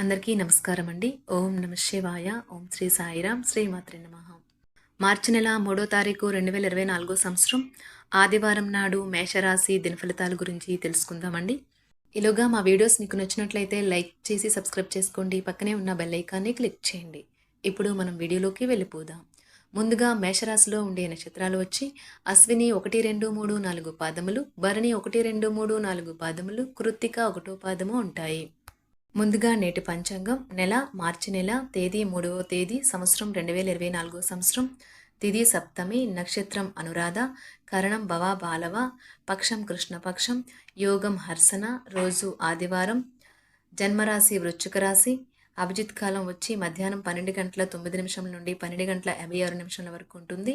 అందరికీ నమస్కారం అండి ఓం నమ శివాయ. ఓం శ్రీ సాయిరాం శ్రీమాత్రి నమ. మార్చి నెల మూడో తారీఖు రెండు వేల ఇరవై నాలుగో సంవత్సరం. ఆదివారం నాడు మేషరాశి దినఫలితాల గురించి తెలుసుకుందామండి. ఇలాగా మా వీడియోస్ మీకు నచ్చినట్లయితే లైక్ చేసి సబ్స్క్రైబ్ చేసుకోండి. పక్కనే ఉన్న బెల్ ఐకాన్ని క్లిక్ చేయండి. ఇప్పుడు మనం వీడియోలోకి వెళ్ళిపోదాం. ముందుగా మేషరాశిలో ఉండే నక్షత్రాలు వచ్చి అశ్విని ఒకటి రెండు మూడు నాలుగు పాదములు భరణి ఒకటి రెండు మూడు నాలుగు పాదములు కృత్తిక ఒకటో పాదము ఉంటాయి. ముందుగా నేటి పంచాంగం నెల మార్చి నెల తేదీ మూడవ తేదీ సంవత్సరం రెండు వేల ఇరవై నాలుగో సంవత్సరం. తిది సప్తమి నక్షత్రం అనురాధ కరణం భవ బాలవ పక్షం కృష్ణపక్షం యోగం హర్సన రోజు ఆదివారం. జన్మరాశి వృశ్చిక రాశి అభిజిత్ కాలం వచ్చి మధ్యాహ్నం పన్నెండు గంటల తొమ్మిది నిమిషం నుండి పన్నెండు గంటల యాభై ఆరు నిమిషాల వరకు ఉంటుంది.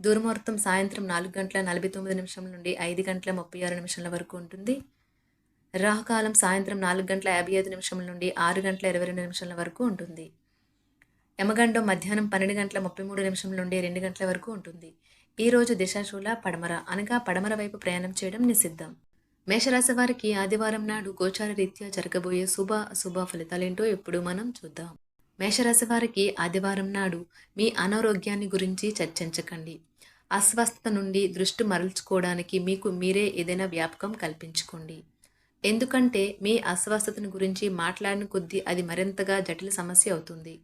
దుర్ముహూర్తం సాయంత్రం నాలుగు గంటల నలభై తొమ్మిది నిమిషం నుండి ఐదు గంటల ముప్పై ఆరు నిమిషాల వరకు ఉంటుంది. రాహుకాలం సాయంత్రం నాలుగు గంటల యాభై ఐదు నిమిషం నుండి ఆరు గంటల ఇరవై రెండు నిమిషాల వరకు ఉంటుంది. యమగండం మధ్యాహ్నం పన్నెండు గంటల ముప్పై మూడు నిమిషం నుండి రెండు గంటల వరకు ఉంటుంది. ఈ రోజు దిశాశూల పడమర అనగా పడమర వైపు ప్రయాణం చేయడం నిషిద్ధం. మేషరాశి వారికి ఆదివారం నాడు గోచార రీత్యా జరగబోయే శుభ అశుభ ఫలితాలేంటో ఇప్పుడు మనం చూద్దాం. మేషరాశి వారికి ఆదివారం నాడు మీ అనారోగ్యాన్ని గురించి చర్చించకండి. అస్వస్థత నుండి దృష్టి మరల్చుకోవడానికి మీకు మీరే ఏదైనా వ్యాపకం కల్పించుకోండి. ఎందుకంటే మీ అస్వస్థతను గురించి మాట్లాడిన కొద్దీ అది మరింతగా జటిల సమస్య అవుతుంది.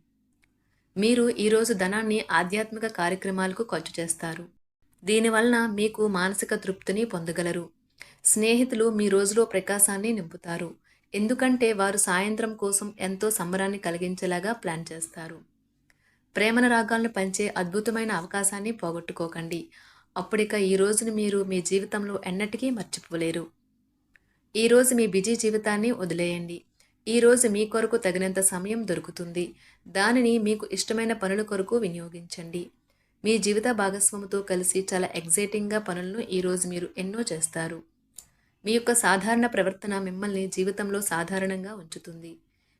మీరు ఈరోజు ధనాన్ని ఆధ్యాత్మిక కార్యక్రమాలకు ఖర్చు చేస్తారు. దీనివలన మీకు మానసిక తృప్తిని పొందగలరు. స్నేహితులు మీ రోజులో ప్రకాశాన్ని నింపుతారు. ఎందుకంటే వారు సాయంత్రం కోసం ఎంతో సంబరాన్ని కలిగించేలాగా ప్లాన్ చేస్తారు. ప్రేమన రాగాలను పంచే అద్భుతమైన అవకాశాన్ని పోగొట్టుకోకండి. అప్పుడిక ఈ రోజుని మీరు మీ జీవితంలో ఎన్నటికీ మర్చిపోలేరు. ఈరోజు మీ బిజీ జీవితాన్ని వదిలేయండి. ఈరోజు మీ కొరకు తగినంత సమయం దొరుకుతుంది. దానిని మీకు ఇష్టమైన పనుల కొరకు వినియోగించండి. మీ జీవిత భాగస్వామితో కలిసి చాలా ఎగ్జైటింగ్గా పనులను ఈరోజు మీరు ఎన్నో చేస్తారు. మీ యొక్క సాధారణ ప్రవర్తన మిమ్మల్ని జీవితంలో సాధారణంగా ఉంచుతుంది.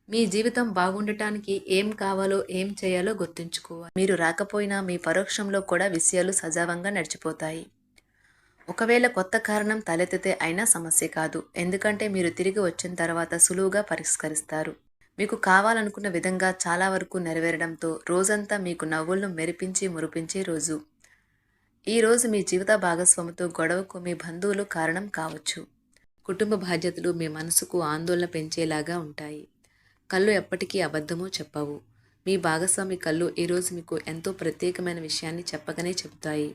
మీ జీవితం బాగుండటానికి ఏం కావాలో ఏం చేయాలో గుర్తుంచుకోవాలి. మీరు రాకపోయినా మీ పరోక్షంలో కూడా విషయాలు సజావంగా నడిచిపోతాయి. ఒకవేళ కొత్త కారణం తలెత్తితే అయినా సమస్య కాదు. ఎందుకంటే మీరు తిరిగి వచ్చిన తర్వాత సులువుగా పరిష్కరిస్తారు. మీకు కావాలనుకున్న విధంగా చాలా వరకు నెరవేరడంతో రోజంతా మీకు నవ్వులను మెరిపించి మురిపించే రోజు. ఈ రోజు మీ జీవిత భాగస్వామితో గొడవకు మీ బంధువులు కారణం కావచ్చు. కుటుంబ బాధ్యతలు మీ మనసుకు ఆందోళన పెంచేలాగా ఉంటాయి. కళ్ళు ఎప్పటికీ అబద్ధమో చెప్పవు. మీ భాగస్వామి కళ్ళు ఈరోజు మీకు ఎంతో ప్రత్యేకమైన విషయాన్ని చెప్పగానే చెబుతాయి.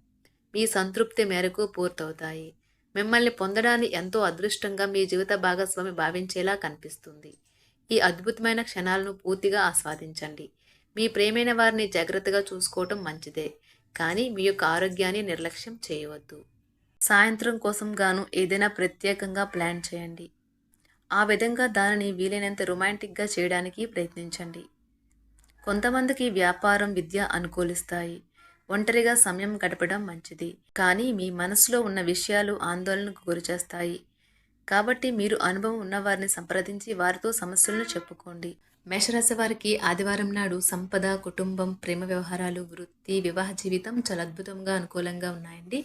మీ సంతృప్తి మేరకు పూర్తవుతాయి. మిమ్మల్ని పొందడాన్ని ఎంతో అదృష్టంగా మీ జీవిత భాగస్వామి భావించేలా కనిపిస్తుంది. ఈ అద్భుతమైన క్షణాలను పూర్తిగా ఆస్వాదించండి. మీ ప్రేమైన వారిని జాగ్రత్తగా చూసుకోవటం మంచిదే కానీ మీ యొక్క ఆరోగ్యాన్ని నిర్లక్ష్యం చేయవద్దు. సాయంత్రం కోసం గాను ఏదైనా ప్రత్యేకంగా ప్లాన్ చేయండి. ఆ విధంగా దానిని వీలైనంత రొమాంటిక్గా చేయడానికి ప్రయత్నించండి. కొంతమందికి వ్యాపారం విద్య అనుకూలిస్తాయి. ఒంటరిగా సమయం గడపడం మంచిది. కానీ మీ మనసులో ఉన్న విషయాలు ఆందోళనకు గురిచేస్తాయి. కాబట్టి మీరు అనుభవం ఉన్నవారిని సంప్రదించి వారితో సమస్యలను చెప్పుకోండి. మేషరాశి వారికి ఆదివారం నాడు సంపద కుటుంబం ప్రేమ వ్యవహారాలు వృత్తి వివాహ జీవితం చాలా అద్భుతంగా అనుకూలంగా ఉన్నాయండి.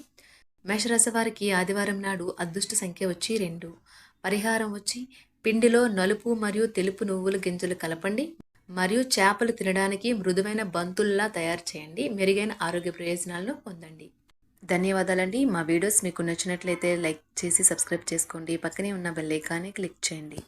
మేషరాశి వారికి ఆదివారం నాడు అదృష్ట సంఖ్య వచ్చి రెండు. పరిహారం వచ్చి పిండిలో నలుపు మరియు తెలుపు నువ్వుల గింజలు కలపండి. మరియు చేపలు తినడానికి మృదువైన బంతుల్లా తయారు చేయండి. మెరుగైన ఆరోగ్య ప్రయోజనాలను పొందండి. ధన్యవాదాలండి. మా వీడియోస్ మీకు నచ్చినట్లయితే లైక్ చేసి సబ్స్క్రైబ్ చేసుకోండి. పక్కనే ఉన్న బెల్ ఐకాన్ని క్లిక్ చేయండి.